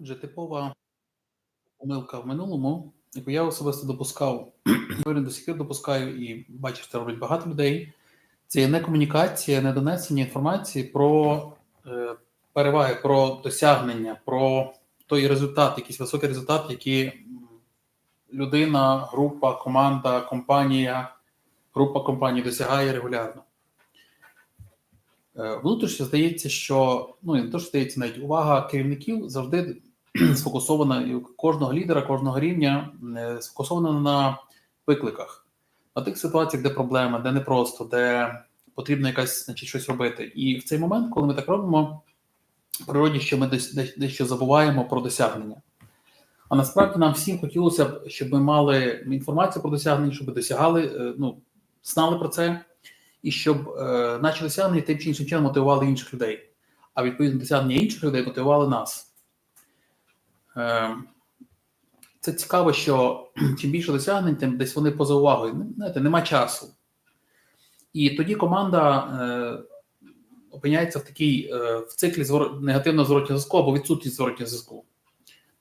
Отже, типова помилка в минулому, яку я особисто допускав, до сих пір допускаю і бачу, що це роблять багато людей. Це є не комунікація, не донесення інформації про е, переваги, про досягнення, про той результат, якийсь високий результат, який людина, група, команда, компанія, група компаній досягає регулярно. Е, Внутрішньо здається, що ну не то, що здається, навіть увага керівників завжди сфокусована кожного лідера, кожного рівня е, сфокусована на викликах, на тих ситуаціях, де проблема, де непросто, де потрібно якась значить, щось робити. І в цей момент, коли ми так робимо, природі, що ми десь- дещо забуваємо про досягнення. А насправді нам всім хотілося б, щоб ми мали інформацію про досягнення, щоб ми досягали, е, ну, знали про це, і щоб е, наші досягнення тим чи іншим чином мотивували інших людей. А відповідно досягнення інших людей мотивували нас. Е, це цікаво, що чим більше досягнень, тим десь вони поза увагою. Знаєте, нема часу. І тоді команда е, опиняється в такій е, в циклі звор... негативного зворотнього зв'язку або відсутність зворотнього зв'язку.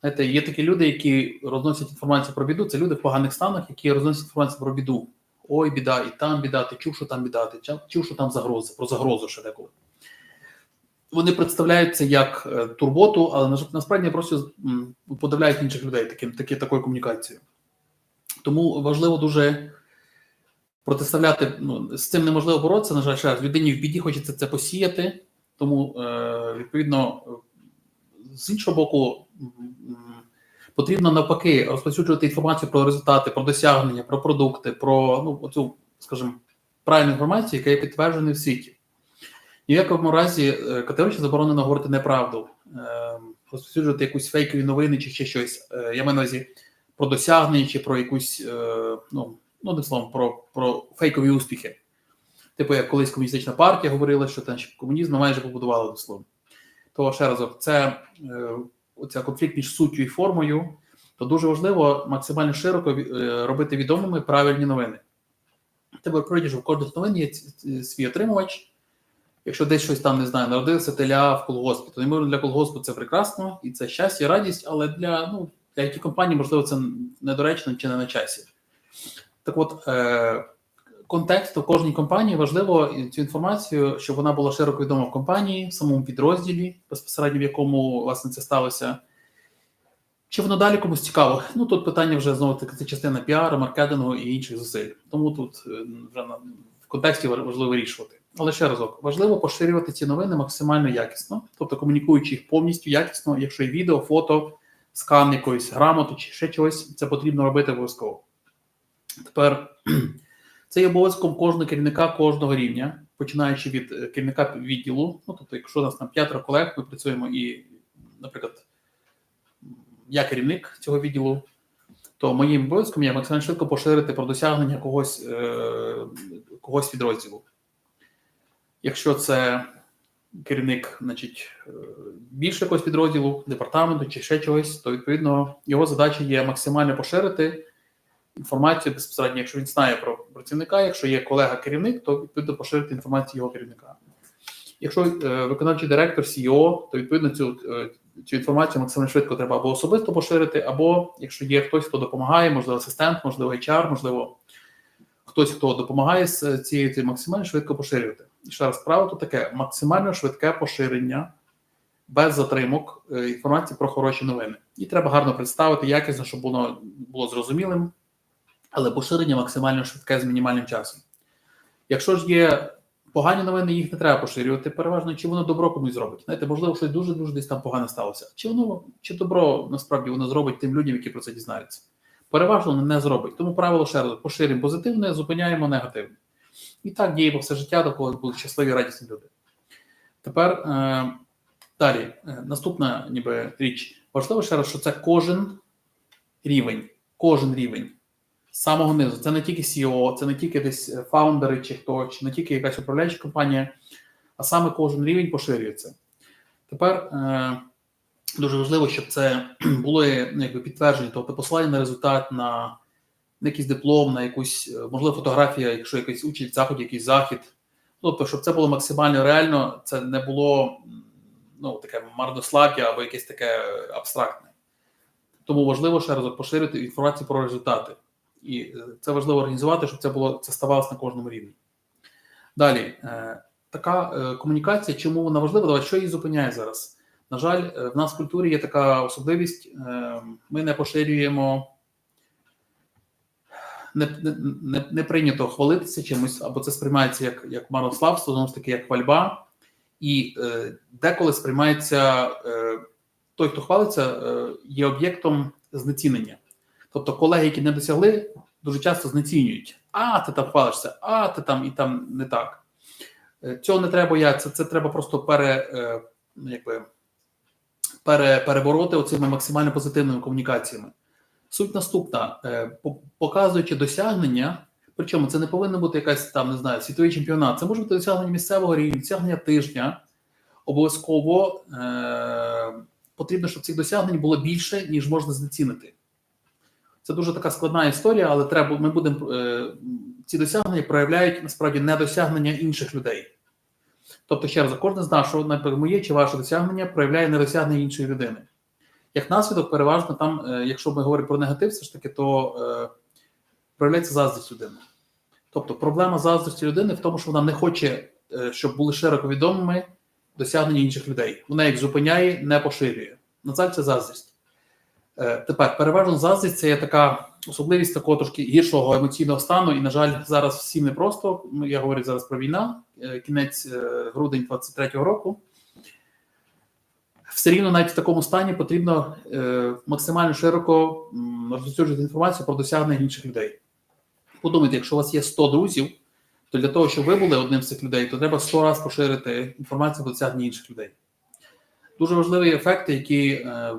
Знаєте, є такі люди, які розносять інформацію про біду. Це люди в поганих станах, які розносять інформацію про біду. Ой, біда, і там біда, ти чув, що там біда, ти чув, що там загроза, про загрозу ще деколи. Вони представляють це як е, турботу, але на- насправді просто подавляють інших людей таким, таки, такою комунікацією. Тому важливо дуже протиставляти. Ну, з цим неможливо боротися. На жаль, ще раз, людині в біді хочеться це посіяти. Тому, е, відповідно, з іншого боку, потрібно навпаки розповсюджувати інформацію про результати, про досягнення, про продукти, про ну, оцю, скажімо, правильну інформацію, яка є підтверджена в світі. Ні в якому разі е, категорично заборонено говорити неправду, е, розповсюджувати якусь фейкові новини чи ще щось. Е, Я маю на увазі про досягнення чи про якусь, е, ну, ну одним словом, про, про фейкові успіхи. Типу, як колись комуністична партія говорила, що там комунізм майже побудували одним словом. То ще разок, це оця конфлікт між суттю і формою, то дуже важливо максимально широко робити відомими правильні новини. Тебе прийде, що в кожних новин є свій отримувач. Якщо десь щось там не знаю, народився теля в колгоспі, то ймовірно для колгоспу це прекрасно і це щастя, і радість, але для ну для it компанії можливо це недоречно чи не на часі. Так от е, у кожній компанії важливо цю інформацію, щоб вона була широко відома в компанії, в самому підрозділі, безпосередньо в якому власне це сталося. Чи воно далі комусь цікаво? Ну тут питання вже знову таки це частина піару, маркетингу і інших зусиль. Тому тут е, вже в контексті важливо вирішувати. Але ще разок, важливо поширювати ці новини максимально якісно, тобто комунікуючи їх повністю якісно, якщо є відео, фото, скан якоїсь грамоти чи ще чогось, це потрібно робити обов'язково. Тепер це є обов'язком кожного керівника кожного рівня, починаючи від е, керівника відділу. Ну тобто, якщо у нас там п'ятеро колег, ми працюємо і, наприклад, я керівник цього відділу, то моїм обов'язком є максимально швидко поширити про досягнення когось, е, когось підрозділу. Якщо це керівник, значить, е, більше якогось підрозділу, департаменту чи ще чогось, то відповідно його задача є максимально поширити інформацію безпосередньо, якщо він знає про працівника, якщо є колега-керівник, то відповідно поширити інформацію його керівника. Якщо е, виконавчий директор CEO, то відповідно цю, е, цю інформацію максимально швидко треба або особисто поширити, або якщо є хтось, хто допомагає, можливо, асистент, можливо, HR, можливо, хтось, хто допомагає з цією, це максимально швидко поширювати. І ще раз, правило то таке: максимально швидке поширення без затримок е, інформації про хороші новини. І треба гарно представити, якісно, щоб воно було зрозумілим, але поширення максимально швидке з мінімальним часом. Якщо ж є погані новини, їх не треба поширювати переважно, чи воно добро комусь зробить. Знаєте, можливо, щось дуже дуже десь там погане сталося. Чи воно чи добро насправді воно зробить тим людям, які про це дізнаються. Переважно не зробить. Тому правило ще раз поширюємо позитивне, зупиняємо негативне. І так діємо все життя, довкола будуть щасливі, радісні люди. Тепер е, далі, е, наступна ніби річ. Важливо ще раз, що це кожен рівень, кожен рівень з самого низу. Це не тільки CEO, це не тільки десь е, фаундери чи хто, чи не тільки якась управляюча компанія, а саме кожен рівень поширюється. Тепер е, дуже важливо, щоб це було е, ну, якби підтвердження, тобто посилання на результат, на, якийсь диплом, на якусь, е, можливо, фотографія, якщо якийсь учить в заході, якийсь захід. Тобто, щоб це було максимально реально, це не було ну, таке марнослав'я або якесь таке абстрактне. Тому важливо ще разок поширити інформацію про результати. І е, це важливо організувати, щоб це було це ставалося на кожному рівні. Далі, така комунікація, чому вона важлива? Давай, що її зупиняє зараз? На жаль, е, в нас в культурі є така особливість: е, ми не поширюємо, не, не, не, прийнято хвалитися чимось, або це сприймається як, як марнославство, знову ж таки, як хвальба. І е, деколи сприймається е, той, хто хвалиться, е, є об'єктом знецінення. Тобто колеги, які не досягли, дуже часто знецінюють. А, ти там хвалишся, а ти там і там не так. Е, Цього не треба я, це, це треба просто пере, е, ну, якби, пере, перебороти оцими максимально позитивними комунікаціями. Суть наступна: Е, показуючи досягнення, причому це не повинно бути якась там, не знаю, світовий чемпіонат, це може бути досягнення місцевого рівня, досягнення тижня. Обов'язково е, потрібно, щоб цих досягнень було більше, ніж можна знецінити. Це дуже така складна історія, але треба. Ми будемо е, ці досягнення проявляють насправді недосягнення інших людей. Тобто, ще раз, кожен з нас, що, моє чи ваше досягнення проявляє недосягнення іншої людини. Як наслідок, переважно там, е, якщо ми говоримо про негатив, все ж таки, то е, проявляється заздрість людини. Тобто, проблема заздрості людини в тому, що вона не хоче, е, щоб були широко відомими досягнення інших людей. Вона їх зупиняє, не поширює. На жаль, це заздрість. Е, Тепер переважно заздрість це є така особливість такого трошки гіршого емоційного стану. І, на жаль, зараз всім непросто. Ну, Я говорю зараз про війна, е, кінець е, грудень 23-го року. Все рівно навіть в такому стані потрібно е, максимально широко розповсюджувати інформацію про досягнення інших людей. Подумайте, якщо у вас є 100 друзів, то для того, щоб ви були одним з цих людей, то треба 100 разів поширити інформацію про досягнення інших людей. Дуже важливі ефекти, які е,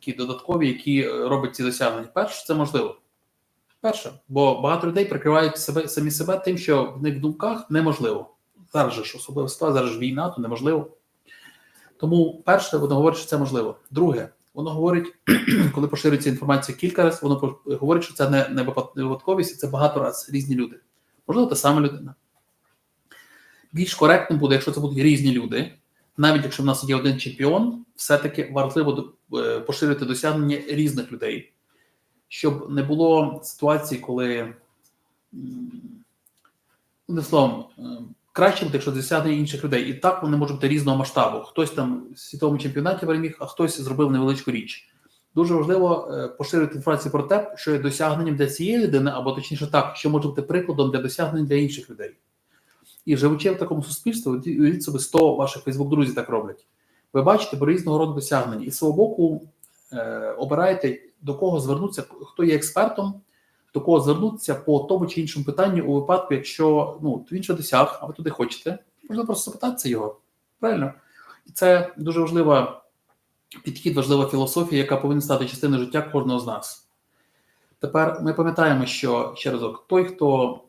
такі додаткові, які е, роблять ці досягнення. Перше, це можливо. Перше, бо багато людей прикривають себе самі себе тим, що в них в думках неможливо. Зараз ж особлива ситуація, зараз ж війна, то неможливо. Тому, перше, воно говорить, що це можливо. Друге, воно говорить, коли поширюється інформація кілька разів, воно говорить, що це не, не випадковість, це багато разів різні люди. Можливо, та сама людина. Більш коректним буде, якщо це будуть різні люди. Навіть якщо в нас є один чемпіон, все-таки важливо поширити досягнення різних людей, щоб не було ситуації, коли одним словом, е, краще буде, якщо досягнення інших людей. І так вони можуть бути різного масштабу. Хтось там в світовому чемпіонаті переміг, а хтось зробив невеличку річ. Дуже важливо е, поширити інформацію про те, що є досягненням для цієї людини, або точніше так, що може бути прикладом для досягнень для інших людей. І живучи в такому суспільстві, уявіть собі 100 ваших Фейсбук-друзів так роблять. Ви бачите про різного роду досягнення. І з свого боку е, обираєте, до кого звернутися, хто є експертом, до кого звернутися по тому чи іншому питанню у випадку, якщо ну, він що досяг, а ви туди хочете, можна просто запитатися його. Правильно? І це дуже важлива підхід, важлива філософія, яка повинна стати частиною життя кожного з нас. Тепер ми пам'ятаємо, що ще разок, той, хто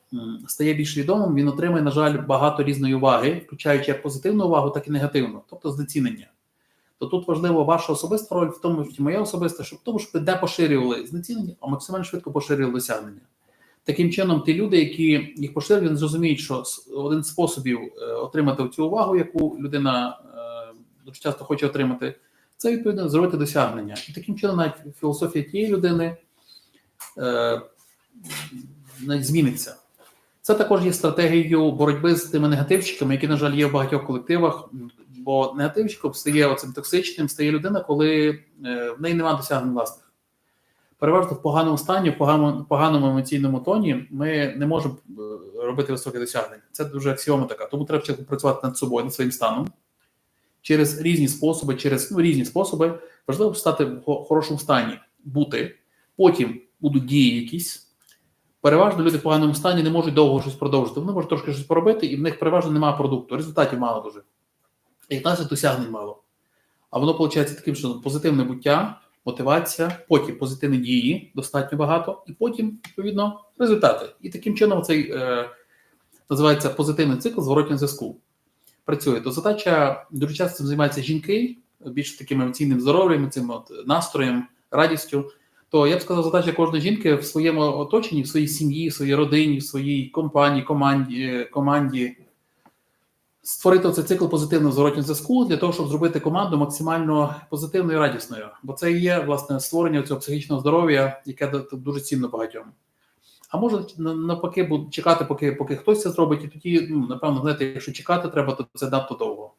стає більш відомим, він отримує, на жаль, багато різної уваги, включаючи як позитивну увагу, так і негативну, тобто знецінення. То тут важлива ваша особиста роль в тому, і моя особиста, щоб тому, щоб не поширювали знецінення, а максимально швидко поширювали досягнення. Таким чином, ті люди, які їх поширюють, вони зрозуміють, що один з способів е, отримати цю увагу, яку людина е, дуже часто хоче отримати, це відповідно зробити досягнення. І таким чином, навіть філософія тієї людини зміниться. Це також є стратегією боротьби з тими негативщиками, які, на жаль, є в багатьох колективах. Бо негативщиком стає оцим токсичним, стає людина, коли е, в неї немає досягнень власних. Переважно в поганому стані, в поганому, поганому емоційному тоні ми не можемо е, робити високі досягнення. Це дуже аксіома така. Тому треба працювати над собою, над своїм станом через різні способи, через ну, різні способи. Важливо стати в хорошому стані, бути. Потім будуть дії якісь. Переважно люди в поганому стані не можуть довго щось продовжити. Вони можуть трошки щось поробити, і в них переважно немає продукту. Результатів мало дуже. І в нас досягнень мало. А воно виходить таким, що позитивне буття, мотивація, потім позитивні дії, достатньо багато, і потім, відповідно, результати. І таким чином цей е, називається позитивний цикл зворотнього зв'язку. Працює. То задача дуже часто цим займаються жінки, більш таким емоційним здоров'ям, цим от настроєм, радістю. То я б сказав, задача кожної жінки в своєму оточенні, в своїй сім'ї, в своїй родині, в своїй компанії, команді, команді створити цей цикл позитивного зворотнього зв'язку для того, щоб зробити команду максимально позитивною і радісною. Бо це і є власне створення цього психічного здоров'я, яке дуже цінно багатьом. А може навпаки чекати, поки, поки хтось це зробить, і тоді, ну, напевно, знаєте, якщо чекати треба, то це надто довго.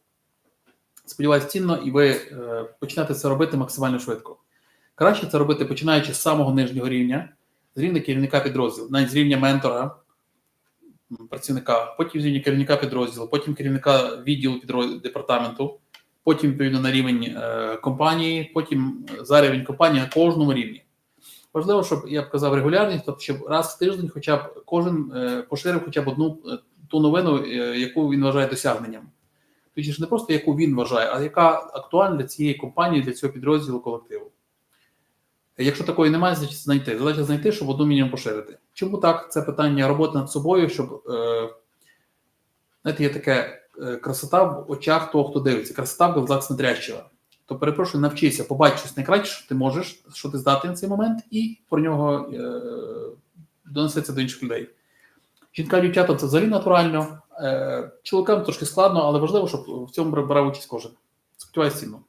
Сподіваюсь, цінно, і ви е, почнете це робити максимально швидко. Краще це робити починаючи з самого нижнього рівня, з рівня керівника підрозділу, навіть з рівня ментора, працівника, потім з рівня керівника підрозділу, потім керівника відділу підрозділу департаменту, потім відповідно на рівень е, компанії, потім за рівень компанії на кожному рівні. Важливо, щоб я б казав регулярність, тобто щоб раз в тиждень, хоча б кожен е, поширив хоча б одну е, ту новину, яку він вважає досягненням. Тобто ж не просто яку він вважає, а яка актуальна для цієї компанії, для цього підрозділу колективу. Якщо такої немає, значить знайти. Залежить знайти, щоб одну мінімум поширити. Чому так? Це питання роботи над собою, щоб е, знаєте, є таке е, красота в очах того, хто дивиться. Красота в глазах смотрящого. То перепрошую, навчися, побач щось найкраще, що ти можеш, що ти здатний на цей момент, і про нього е, донеси до інших людей. Жінкам дівчатам це взагалі натурально. Е, чоловікам трошки складно, але важливо, щоб в цьому брав участь кожен. Сподіваюсь, цінно.